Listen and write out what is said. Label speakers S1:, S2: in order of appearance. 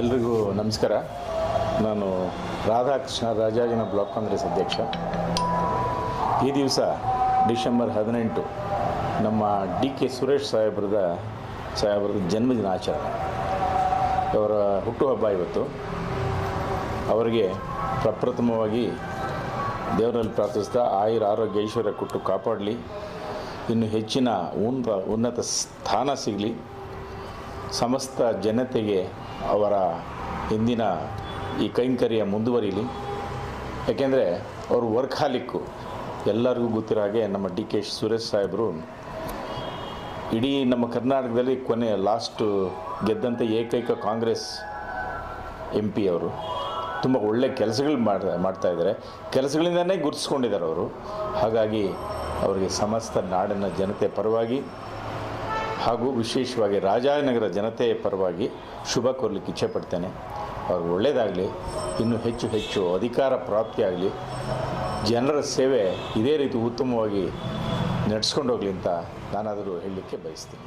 S1: ಎಲ್ರಿಗೂ ನಮಸ್ಕಾರ. ನಾನು ರಾಧಾಕೃಷ್ಣ ರಾಜಾಜಿನ ಬ್ಲಾಕ್ ಕಾಂಗ್ರೆಸ್ ಅಧ್ಯಕ್ಷ. ಈ ದಿವಸ ಡಿಸೆಂಬರ್ ಹದಿನೆಂಟು ನಮ್ಮ ಡಿ ಕೆ ಸುರೇಶ್ ಸಾಹೇಬ್ರದ ಸಾಹೇಬ್ರದ ಜನ್ಮದಿನ ಆಚರಣೆ ಅವರ ಹುಟ್ಟುಹಬ್ಬ ಇವತ್ತು. ಅವರಿಗೆ ಪ್ರಪ್ರಥಮವಾಗಿ ದೇವರಲ್ಲಿ ಪ್ರಾರ್ಥಿಸ್ತಾ ಆಯುರ ಆರೋಗ್ಯ ಐಶ್ವರ್ಯ ಕೊಟ್ಟು ಕಾಪಾಡಲಿ. ಇನ್ನು ಹೆಚ್ಚಿನ ಉನ್ನತ ಉನ್ನತ ಸ್ಥಾನ ಸಿಗಲಿ. ಸಮಸ್ತ ಜನತೆಗೆ ಅವರ ಹಿಂದಿನ ಈ ಕೈಂಕರ್ಯ ಮುಂದುವರಿಲಿ. ಯಾಕೆಂದರೆ ಅವರು ವರ್ಕಾಲಿಕ್ಕು ಎಲ್ಲರಿಗೂ ಗೊತ್ತಿರೋ ಹಾಗೆ ನಮ್ಮ ಡಿ ಕೆ ಸುರೇಶ್ ಸಾಹೇಬರು ಇಡೀ ನಮ್ಮ ಕರ್ನಾಟಕದಲ್ಲಿ ಕೊನೆ ಲಾಸ್ಟು ಗೆದ್ದಂಥ ಏಕೈಕ ಕಾಂಗ್ರೆಸ್ ಎಂ ಪಿ ಅವರು. ತುಂಬ ಒಳ್ಳೆ ಕೆಲಸಗಳು ಮಾಡ್ತಾ ಮಾಡ್ತಾ ಇದ್ದಾರೆ. ಕೆಲಸಗಳಿಂದನೇ ಗುರುತಿಸ್ಕೊಂಡಿದ್ದಾರೆ ಅವರು. ಹಾಗಾಗಿ ಅವರಿಗೆ ಸಮಸ್ತ ನಾಡಿನ ಜನತೆ ಪರವಾಗಿ ಹಾಗೂ ವಿಶೇಷವಾಗಿ ರಾಜನಗರ ಜನತೆಯ ಪರವಾಗಿ ಶುಭ ಕೋರ್ಲಿಕ್ಕೆ ಇಚ್ಛೆ ಪಡ್ತೇನೆ. ಅವ್ರಿಗೆ ಒಳ್ಳೆಯದಾಗಲಿ ಇನ್ನೂ ಹೆಚ್ಚು ಹೆಚ್ಚು ಅಧಿಕಾರ ಪ್ರಾಪ್ತಿಯಾಗಲಿ, ಜನರ ಸೇವೆ ಇದೇ ರೀತಿ ಉತ್ತಮವಾಗಿ ನಡೆಸ್ಕೊಂಡು ಹೋಗಲಿ ಅಂತ ನಾನಾದರೂ ಹೇಳಲಿಕ್ಕೆ ಬಯಸ್ತೀನಿ.